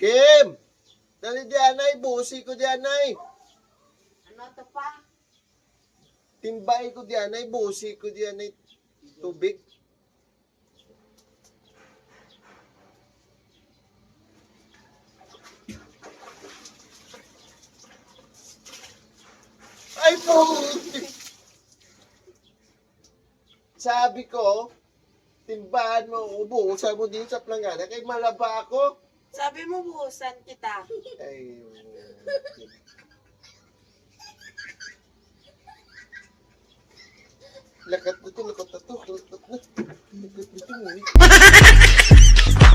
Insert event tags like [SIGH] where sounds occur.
Kim! Dali diyan ay, busi ko diyan ay. Ano to pa? Timbay ko diyan ay, busi ko diyan ay. Tubig. Ay po! Sabi ko, timbahan mo, ubusan mo din sa plangada, kay malaba ako. Sabi mo, buhusan kita. Ay, Lakat na to, lakat na to, lakat na. Lakat na to, eh. [LAUGHS]